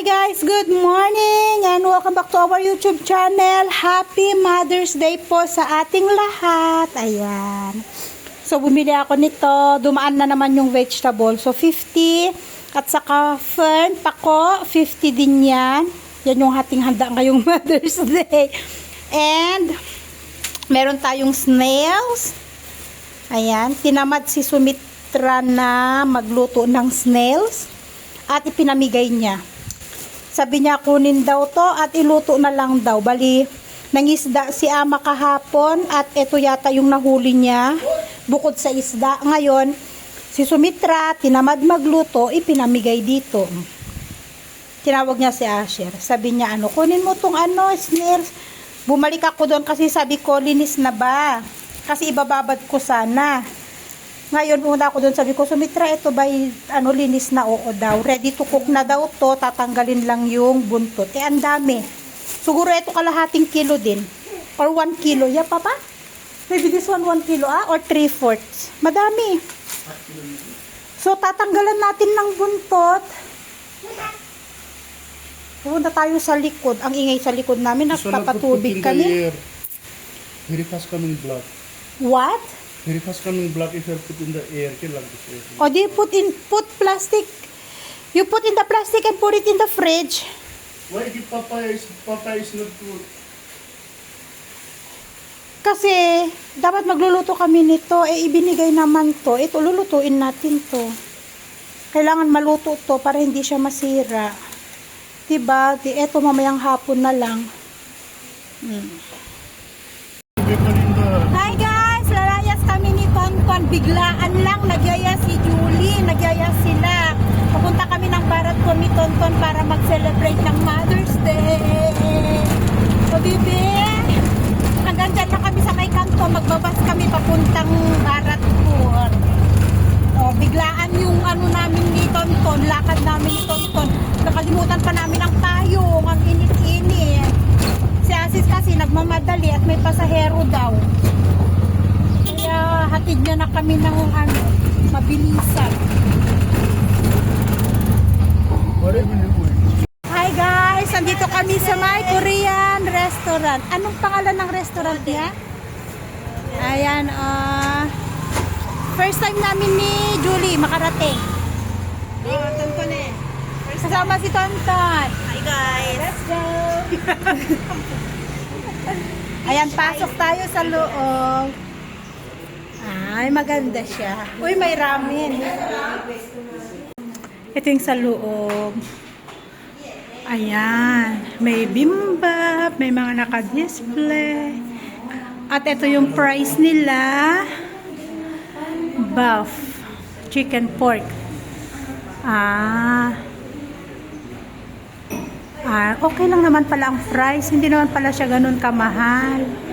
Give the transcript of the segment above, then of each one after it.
Hi guys, good morning and welcome back to our YouTube channel. Happy Mother's Day po sa ating lahat. Ayan. So bumili ako nito, dumaan na naman yung vegetable. So 50 at saka fern, pako, 50 din yan. Yan yung hating handa ngayong Mother's Day. And meron tayong snails. Ayan, tinamad si Sumitra na magluto ng snails at ipinamigay niya. Sabi niya kunin daw to at iluto na lang daw. Bali, nangisda si ama kahapon at ito yata yung nahuli niya bukod sa isda. Ngayon, si Sumitra, tinamad magluto, ipinamigay dito. Tinawag niya si Asher. Sabi niya, ano, kunin mo tong ano, snails. Bumalik ako doon kasi sabi ko, linis na ba? Kasi ibababad ko sana. Ngayon, una ako doon, sabi ko, Sumitra, ito ba, ano, linis na oo daw. Ready to cook na daw to, tatanggalin lang yung buntot. Eh, ang dami. Siguro ito kalahating kilo din. Or 1 kilo. Yeah, papa? Maybe this one 1 kilo, ah? Or 3 fourths. Madami. So, tatanggalan natin ng buntot. Pupunta tayo sa likod. Ang ingay sa likod namin, nagpapatubig kami. Very fast coming blood. What? Very fast coming blood if you put in the air. Kill like this air. O di put in put plastic. You put in the plastic and put it in the fridge. Why the papaya is papaya is not good? Kasi dapat magluluto kami nito. Eh ibinigay naman to. Ito lulutuin natin to. Kailangan maluto to para hindi siya masira. Diba? Di, eto mamayang hapon na lang. People in the Hi guys! Lalayas kami ni Tonton. Biglaan lang. Nagyaya si Julie. Nagyaya sila. Pupunta kami ng barat ko ni Tonton para mag-celebrate ng Mother's Day. O bibi, hanggang dyan na kami sa may. Magbabas kami papuntang barat ko. O, biglaan yung ano namin ni Tonton. Lakad namin ni Tonton. Nakalimutan pa namin ang payong. Ang init-init. Si Asis kasi nagmamadali at may pasahero daw. Kaya hatid niya na kami ng ano, mabilisan. Hi guys! Andito kami sa my Korean restaurant. Anong pangalan ng restaurant niya? Ayan, ah... first time namin ni Julie makarating. Oh, tonton eh. Kasama si Tonton. Hi guys. Let's go! Ayan, pasok tayo sa loob. Ay, maganda siya. Uy, may ramen. Ito yung sa loob. Ayan. May bimbap, may mga naka-display. At ito yung price nila. Buff. Chicken pork. Ah. Ah, okay lang naman pala ang price. Hindi naman pala siya ganun kamahal.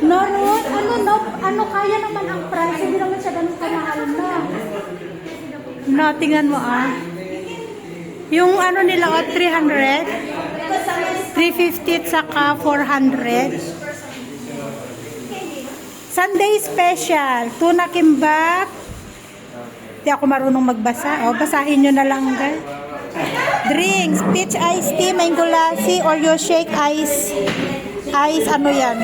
No, Ruth, ano, no, ano, kaya naman ang price. Hindi naman siya ganun kamahal, no. No, tingnan mo, ah. Yung ano nila, oh, 300. 350 at saka 400. Sunday special. Tuna kimbap. Hindi ako marunong magbasa. O, basahin nyo na lang, guys. Drinks, peach iced tea, mango lassi, Oreo shake, ice, ice, ano yan?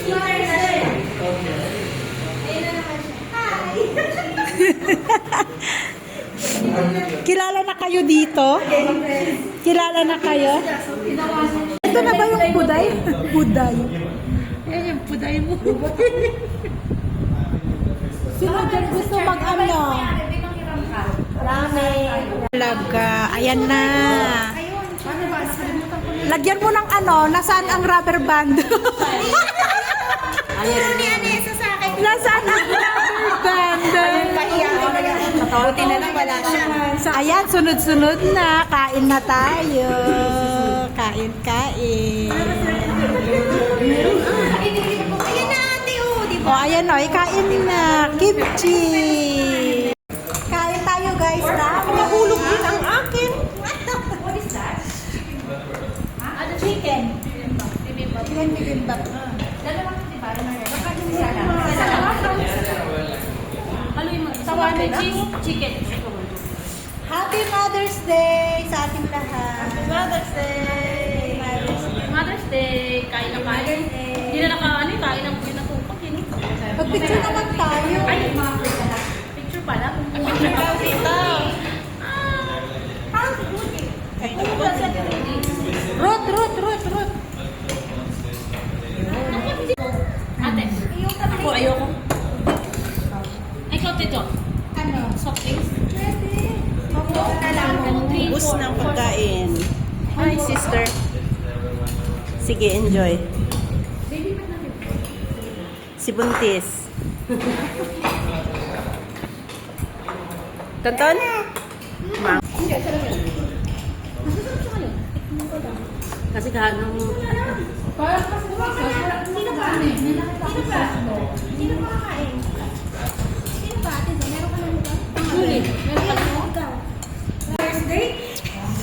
Kilala na kayo dito? Kilala na kayo? Ito na ba yung buday? buday. Yan yung puday mo. Sino dyan gusto mag ano? Ramen. Talaga, ayan na. Lagyan mo ng ano, nasaan ang rubber band? Ayun ni Anessa sa akin. nasaan ang rubber band? Buti na lang wala siya. Ayan, sunod-sunod na. Kain na tayo. Kain, kain. Ayun na ate oh, di O, ba? ayan o, kain na. Kimchi. Kain tayo guys na. Mahulog din ang akin. What is that? Ano, chicken. Chicken bibimbap. Dalawa di Chicken. Happy Happy Mother's Day sa ating lahat. Mother's Day! Mother's Day! Kain na kain. Hindi na naka, ano, kain ng buhay na tupak yun. Mag-picture naman tayo. Ay, picture pala. Picture daw dito. Ah, Ay, Ruth, Ruth, Ruth, Ruth. Ate, ako ayoko. Ay, ikaw, Tito. Ano? Soft drinks? Ubus ng pagkain. Hi, sister. Sige, enjoy. Si Buntis. Tonton? Ma. Kasi kahanong... Sino ba? Sino ba? Sino ba kakain? Ate, meron ka na nito? Huli. Meron ikaw. Thursday?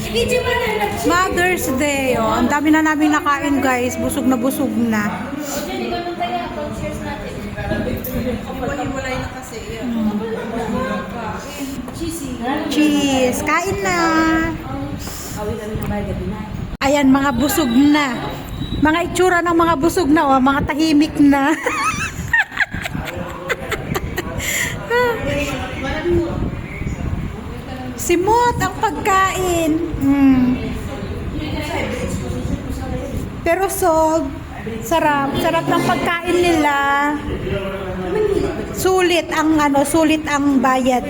Video ba na nag Mother's Day. Oh, ang dami na namin nakain, guys. Busog na busog na. O, Jenny, ganun tayo. Pag-shares natin. Hiwalay na kasi. Cheese. Kain na. Ayan, mga busog na. Mga itsura ng mga busog na, oh, mga tahimik na. Simot ang pagkain. Mm. Pero so, sarap. Sarap ng pagkain nila. Sulit ang ano, sulit ang bayad.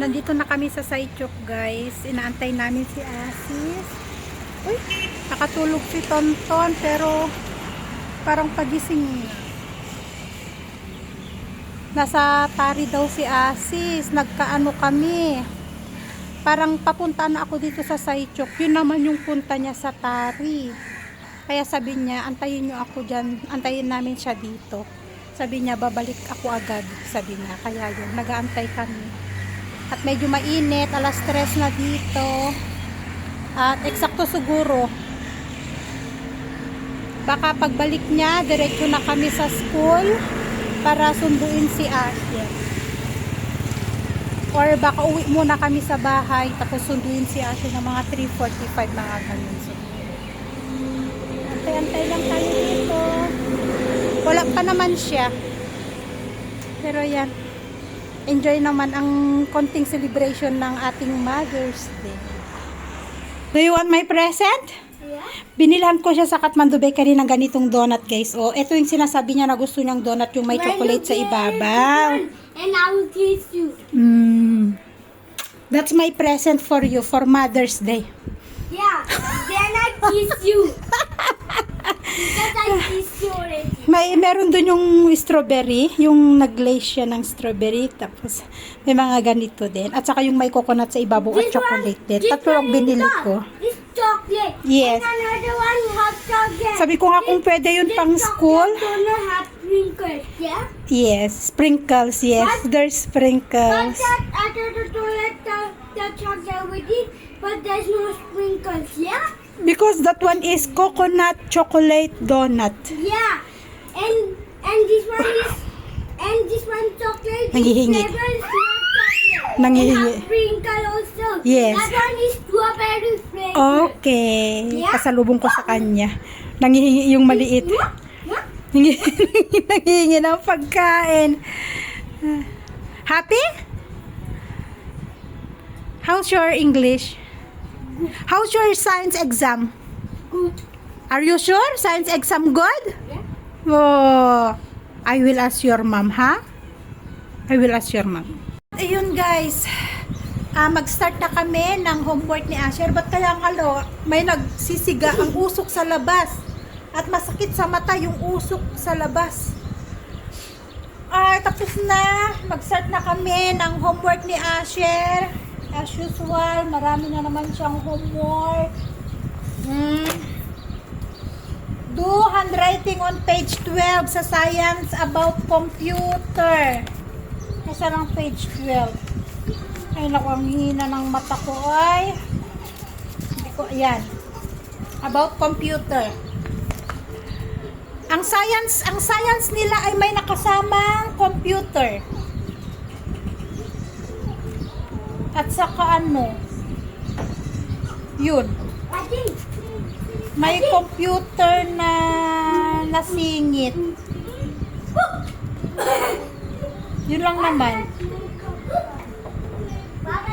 Nandito na kami sa Saichok guys. Inaantay namin si Asis. Uy, nakatulog si Tonton pero parang pagising na. Nasa tari daw si Asis. Nagkaano kami. Parang papunta na ako dito sa Saichok. Yun naman yung punta niya sa tari. Kaya sabi niya, antayin niyo ako dyan. Antayin namin siya dito. Sabi niya, babalik ako agad. Sabi niya. Kaya yun, nagaantay kami. At medyo mainit, alas 3 na dito. At eksakto siguro, baka pagbalik niya, diretso na kami sa school para sunduin si Asher. Or baka uwi muna kami sa bahay, tapos sunduin si Asher ng mga 3.45 mga ganun. So, antay-antay lang tayo dito. Wala pa naman siya. Pero yan, enjoy naman ang konting celebration ng ating Mother's Day. Do you want my present? Binilhan ko siya sa Kathmandu Bakery ng ganitong donut, guys. Oh, ito yung sinasabi niya na gusto niyang donut yung may chocolate sa ibabaw. And I will kiss you. Mm. That's my present for you for Mother's Day. Yeah. then I kiss you. because I kissed you already. May meron doon yung strawberry, yung nag-glaze siya ng strawberry tapos may mga ganito din. At saka yung may coconut sa ibabaw at chocolate din. Tatlo ang one is binili ko. This chocolate. Yes. And another one hot chocolate. Sabi ko nga kung pwede yun This pang chocolate school. sprinkles, yeah? Yes, sprinkles, yes. What? There's But sprinkles. that after the toilet, the, the chocolate with it, but there's no sprinkles, yeah? Because that one is coconut chocolate donut. Yeah. And and this one is and this one chocolate Nanghihingi. is flavor is not chocolate. Nanghihingi. And sprinkle also. Yes. That one is strawberry flavor. Okay. Yeah. Pasalubong ko sa kanya. Nangihingi yung maliit. What? Nangihingi nangihingi ng pagkain. Happy? How's your English? How's your science exam? Good. Are you sure? Science exam good? Yeah. Oh, I will ask your mom, ha? I will ask your mom. Ayun guys, ah, mag-start na kami ng homework ni Asher. Ba't kaya ang alo, may nagsisiga ang usok sa labas. At masakit sa mata yung usok sa labas. Ay, tapos na. Mag-start na kami ng homework ni Asher. As usual, marami na naman siyang homework. Hmm. Do handwriting on page 12 sa science about computer. Nasa lang page 12. Ay, naku, ang hina ng mata ko ay. Hindi ko, ayan. About computer. Ang science, ang science nila ay may nakasamang computer. At saka ano, yun, I think. May computer na nasingit. Yun lang naman.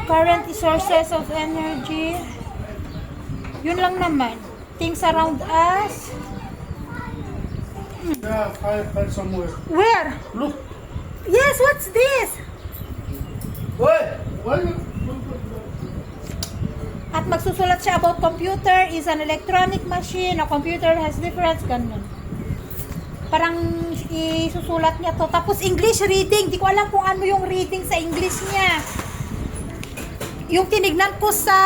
Current sources of energy. Yun lang naman. Things around us. Yeah, somewhere. Where? Look. Yes, what's this? Why? Why? You- At magsusulat siya about computer is an electronic machine. A computer has difference. Ganun. Parang isusulat niya to. Tapos English reading. Di ko alam kung ano yung reading sa English niya. Yung tinignan ko sa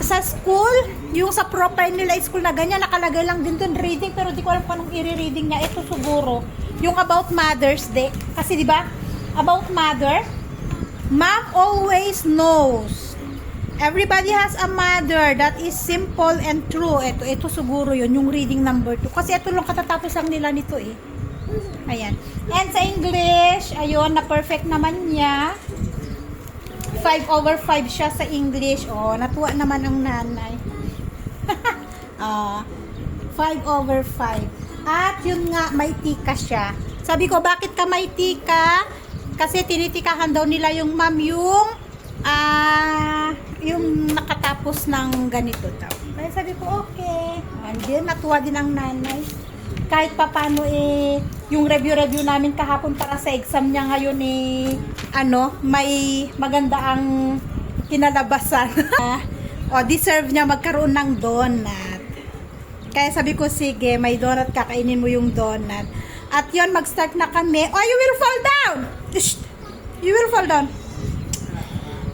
sa school, yung sa profile nila school na ganyan, nakalagay lang din dun reading, pero di ko alam kung anong i-reading niya. Ito siguro, yung about Mother's Day. Kasi di ba, about mother, mom always knows Everybody has a mother that is simple and true. Ito, ito siguro yun, yung reading number 2. Kasi ito lang katatapos lang nila nito eh. Ayan. And sa English, ayun, na perfect naman niya. 5 over 5 siya sa English. Oh, natuwa naman ang nanay. Ah, 5 over 5. At yun nga, may tika siya. Sabi ko, bakit ka may tika? Kasi tinitikahan daw nila yung ma'am yung ah, yung nakatapos ng ganito daw. Kaya sabi ko, okay. And then, natuwa din ang nanay. Kahit papano eh, yung review-review namin kahapon para sa exam niya ngayon eh, ano, may maganda ang kinalabasan. o, deserve niya magkaroon ng donut. Kaya sabi ko, sige, may donut, kakainin mo yung donut. At yon mag-start na kami. Oh, you will fall down! You will fall down.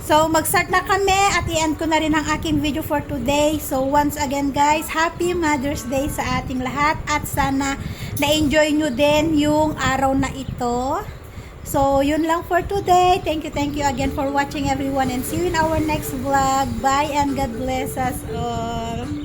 So, mag-start na kami at i-end ko na rin ang aking video for today. So, once again guys, Happy Mother's Day sa ating lahat at sana na-enjoy nyo din yung araw na ito. So, yun lang for today. Thank you, thank you again for watching everyone and see you in our next vlog. Bye and God bless us all.